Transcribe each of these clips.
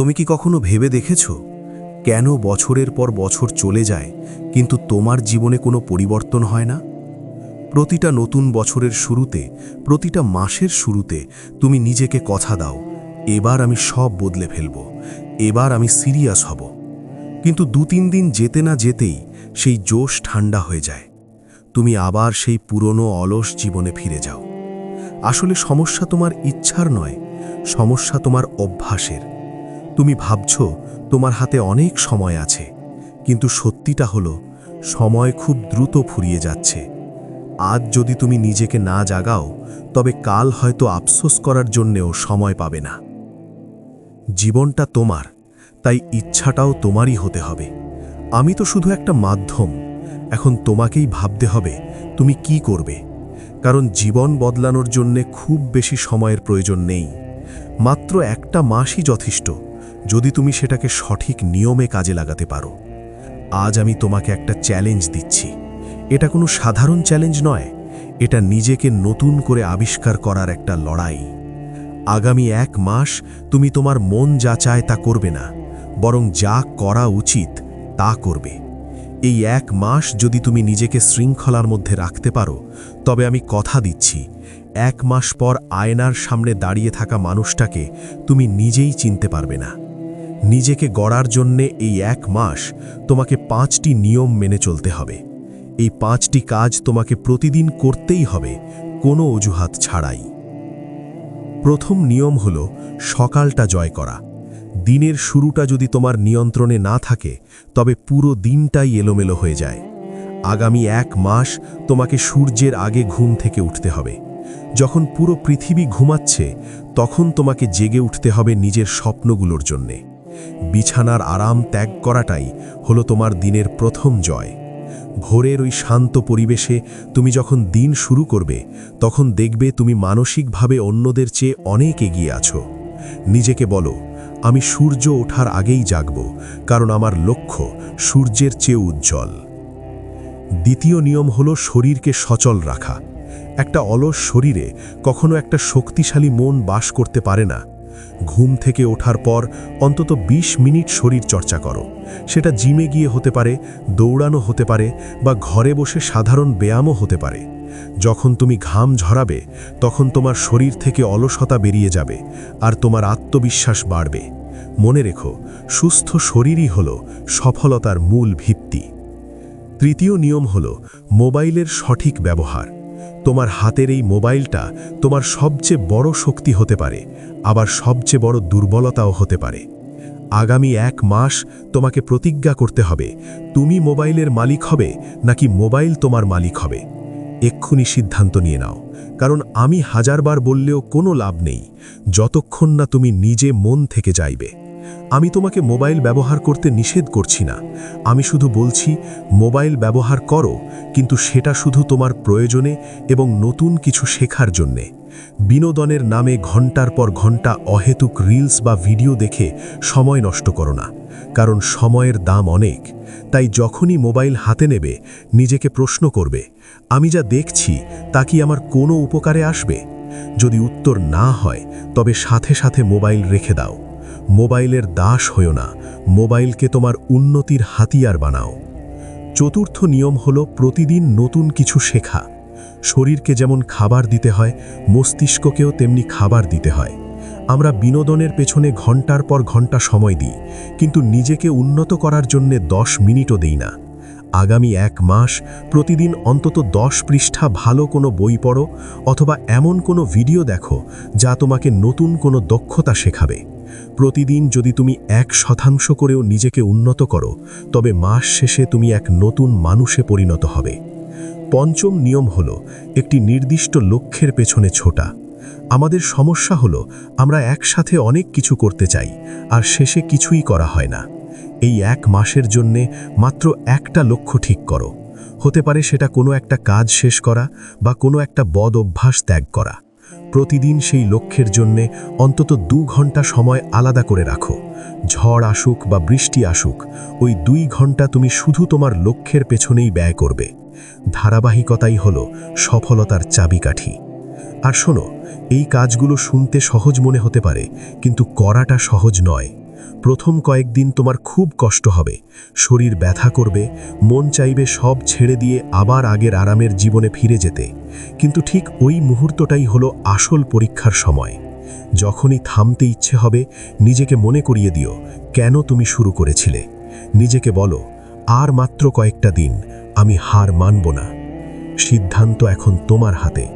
তুমি কি কখনো ভেবে দেখেছ? কেন বছরের পর বছর চলে যায়, কিন্তু তোমার জীবনে কোনো পরিবর্তন হয় না? প্রতিটা নতুন বছরের শুরুতে, প্রতিটা মাসের শুরুতে তুমি নিজেকে কথা দাও, এবার আমি সব বদলে ফেলব, এবার আমি সিরিয়াস হব। কিন্তু দু তিন দিন যেতে না যেতেই সেই জোশ ঠান্ডা হয়ে যায়। তুমি আবার সেই পুরনো অলস জীবনে ফিরে যাও। আসলে সমস্যা তোমার ইচ্ছার নয়, সমস্যা তোমার অভ্যাসের। তুমি ভাবছ তোমার হাতে অনেক সময় আছে, কিন্তু সত্যিটা হলো, সময় খুব দ্রুত ফুরিয়ে যাচ্ছে। আজ যদি তুমি নিজেকে না জাগাও, তবে কাল হয়তো আফসোস করার জন্যেও সময় পাবে না। জীবনটা তোমার, তাই ইচ্ছাটাও তোমারই হতে হবে। আমি তো শুধু একটা মাধ্যম, এখন তোমাকেই ভাবতে হবে, তুমি কি করবে? কারণ জীবন বদলানোর জন্যে খুব বেশি সময়ের প্রয়োজন নেই। মাত্র একটা মাসই যথেষ্ট যদি তুমি সেটাকে সঠিক নিয়মে কাজে লাগাতে পারো, আজ আমি তোমাকে একটা চ্যালেঞ্জ দিচ্ছি। এটা কোনো সাধারণ চ্যালেঞ্জ নয়, এটা নিজেকে নতুন করে আবিষ্কার করার একটা লড়াই। আগামী এক মাস তুমি তোমার মন যা চায় তা করবে না, বরং যা করা উচিত তা করবে। এই এক মাস যদি তুমি নিজেকে শৃঙ্খলার মধ্যে রাখতে পারো, তবে আমি কথা দিচ্ছি, এক মাস পর আয়নার সামনে দাঁড়িয়ে থাকা মানুষটাকে তুমি নিজেই চিনতে পারবে না। নিজেকে গড়ার জন্যে এই এক মাস তোমাকে পাঁচটি নিয়ম মেনে চলতে হবে। এই পাঁচটি কাজ তোমাকে প্রতিদিন করতেই হবে, কোনো অজুহাত ছাড়াই। প্রথম নিয়ম হল সকালটা জয় করা। দিনের শুরুটা যদি তোমার নিয়ন্ত্রণে না থাকে, তবে পুরো দিনটাই এলোমেলো হয়ে যায়। আগামী এক মাস তোমাকে সূর্যের আগে ঘুম থেকে উঠতে হবে। যখন পুরো পৃথিবী ঘুমাচ্ছে, তখন তোমাকে জেগে উঠতে হবে নিজের স্বপ্নগুলোর জন্যে। বিছানার আরাম ত্যাগ করাটাই হলো তোমার দিনের প্রথম জয়। ভোরের ওই শান্ত পরিবেশে তুমি যখন দিন শুরু করবে, তখন দেখবে তুমি মানসিকভাবে অন্যদের চেয়ে অনেক এগিয়ে আছো। নিজেকে বলো, আমি সূর্য ওঠার আগেই জাগব, কারণ আমার লক্ষ্য সূর্যের চেয়ে উজ্জ্বল। দ্বিতীয় নিয়ম হলো শরীরকে সচল রাখা। একটা অলস শরীরে কখনো একটা শক্তিশালী মন বাস করতে পারে না। ঘুম থেকে ওঠার পর অন্তত ২০ মিনিট শরীর চর্চা করো। সেটা জিমে গিয়ে হতে পারে, দৌড়ানো হতে পারে বা ঘরে বসে সাধারণ ব্যায়ামও হতে পারে। যখন তুমি ঘাম ঝরাবে, তখন তোমার শরীর থেকে অলসতা বেরিয়ে যাবে আর তোমার আত্মবিশ্বাস বাড়বে। মনে রেখো, সুস্থ শরীরই হল সফলতার মূল ভিত্তি। তৃতীয় নিয়ম হল মোবাইলের সঠিক ব্যবহার। তোমার হাতের এই মোবাইলটা তোমার সবচেয়ে বড় শক্তি হতে পারে, আবার সবচেয়ে বড় দুর্বলতাও হতে পারে। আগামী এক মাস তোমাকে প্রতিজ্ঞা করতে হবে, তুমি মোবাইলের মালিক হবে নাকি মোবাইল তোমার মালিক হবে। এক্ষুনি সিদ্ধান্ত নিয়ে নাও, কারণ আমি হাজারবার বললেও কোনো লাভ নেই, যতক্ষণ না তুমি নিজে মন থেকে যাইবে। আমি তোমাকে মোবাইল ব্যবহার করতে নিষেধ করছি না। আমি শুধু বলছি, মোবাইল ব্যবহার করো, কিন্তু সেটা শুধু তোমার প্রয়োজনে এবং নতুন কিছু শেখার জন্যে। বিনোদনের নামে ঘণ্টার পর ঘণ্টা অহেতুক রিলস বা ভিডিও দেখে সময় নষ্ট করো না, কারণ সময়ের দাম অনেক। তাই যখনই মোবাইল হাতে নেবে, নিজেকে প্রশ্ন করবে, আমি যা দেখছি, তা কি আমার কোনো উপকারে আসবে? যদি উত্তর না হয়, তবে সাথে সাথে মোবাইল রেখে দাও। মোবাইলের দাস হও না, মোবাইলকে তোমার উন্নতির হাতিয়ার বানাও। চতুর্থ নিয়ম হল প্রতিদিন নতুন কিছু শেখা। শরীরকে যেমন খাবার দিতে হয়, মস্তিষ্ককেও তেমনি খাবার দিতে হয়। আমরা বিনোদনের পেছনে ঘণ্টার পর ঘণ্টা সময় দিই, কিন্তু নিজেকে উন্নত করার জন্যে দশ মিনিটও দেই না। আগামী এক মাস প্রতিদিন অন্তত দশ পৃষ্ঠা ভালো কোনো বই পড়ো অথবা এমন কোনো ভিডিও দেখো যা তোমাকে নতুন কোনো দক্ষতা শেখাবে। প্রতিদিন যদি তুমি এক শতাংশ করেও নিজেকে উন্নত করো, তবে মাস শেষে তুমি এক নতুন মানুষে পরিণত হবে। পঞ্চম নিয়ম হল, একটি নির্দিষ্ট লক্ষ্যের পেছনে ছোটা। আমাদের সমস্যা হলো, আমরা একসাথে অনেক কিছু করতে চাই, আর শেষে কিছুই করা হয় না। এই এক মাসের জন্যে মাত্র একটা লক্ষ্য ঠিক করো। হতে পারে সেটা কোনো একটা কাজ শেষ করা বা কোনো একটা বদ অভ্যাস ত্যাগ করা। প্রতিদিন সেই লক্ষ্যের জন্যে অন্তত দু ঘণ্টা সময় আলাদা করে রাখো। ঝড় আসুক বা বৃষ্টি আসুক, ওই দুই ঘণ্টা তুমি শুধু তোমার লক্ষ্যের পেছনেই ব্যয় করবে। ধারাবাহিকতাই হল সফলতার চাবিকাঠি। আর শোনো, এই কাজগুলো শুনতে সহজ মনে হতে পারে, কিন্তু করাটা সহজ নয়। প্রথম কয়েকদিন তোমার খুব কষ্ট হবে, শরীর ব্যথা করবে, মন চাইবে সব ছেড়ে দিয়ে আবার আগের আরামের জীবনে ফিরে যেতে। কিন্তু ঠিক ওই মুহূর্তটাই হলো আসল পরীক্ষার সময়। যখনই থামতে ইচ্ছে হবে, নিজেকে মনে করিয়ে দিও, কেন তুমি শুরু করেছিলে। নিজেকে বলো, আর মাত্র কয়েকটা দিন, আমি হার মানব না। সিদ্ধান্ত এখন তোমার হাতে।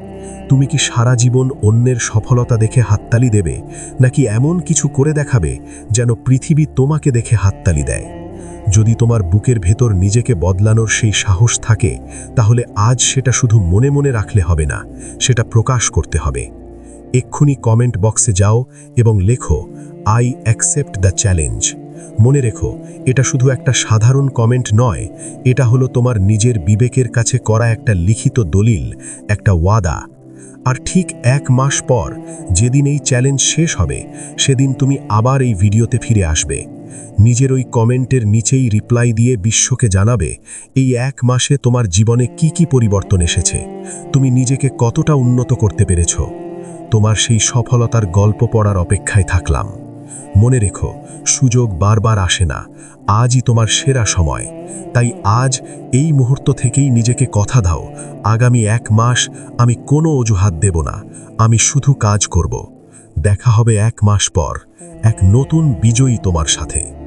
তুমি কি সারা জীবন অন্যের সফলতা দেখে হাততালি দেবে, নাকি এমন কিছু করে দেখাবে, যেন পৃথিবী তোমাকে দেখে হাততালি দেয়? যদি তোমার বুকের ভেতর নিজেকে বদলানোর সেই সাহস থাকে, তাহলে আজ সেটা শুধু মনে মনে রাখলে হবে না, সেটা প্রকাশ করতে হবে। এক্ষুনি কমেন্ট বক্সে যাও এবং লেখো আই অ্যাকসেপ্ট দ্য চ্যালেঞ্জ মনে রেখো, এটা শুধু একটা সাধারণ কমেন্ট নয়, এটা হলো তোমার নিজের বিবেকের কাছে করা একটা লিখিত দলিল, একটা ওয়াদা। আর ঠিক এক মাস পর যেদিন এই চ্যালেঞ্জ শেষ হবে, সেদিন তুমি আবার এই ভিডিওতে ফিরে আসবে। নিজের ওই কমেন্টের নিচেই রিপ্লাই দিয়ে বিশ্বকে জানাবে, এই এক মাসে তোমার জীবনে কি কি পরিবর্তন এসেছে। তুমি নিজেকে কতটা উন্নত করতে পেরেছ। তোমার সেই সফলতার গল্প পড়ার অপেক্ষায় থাকলাম। মনে রেখো, সুযোগ বারবার আসে না। আজই তোমার সেরা সময়। তাই আজ এই মুহূর্ত থেকেই নিজেকে কথা দাও। আগামী এক মাস আমি কোনো অজুহাত দেব না। আমি শুধু কাজ করব। দেখা হবে এক মাস পর। এক নতুন বিজয়ী তোমার সাথে।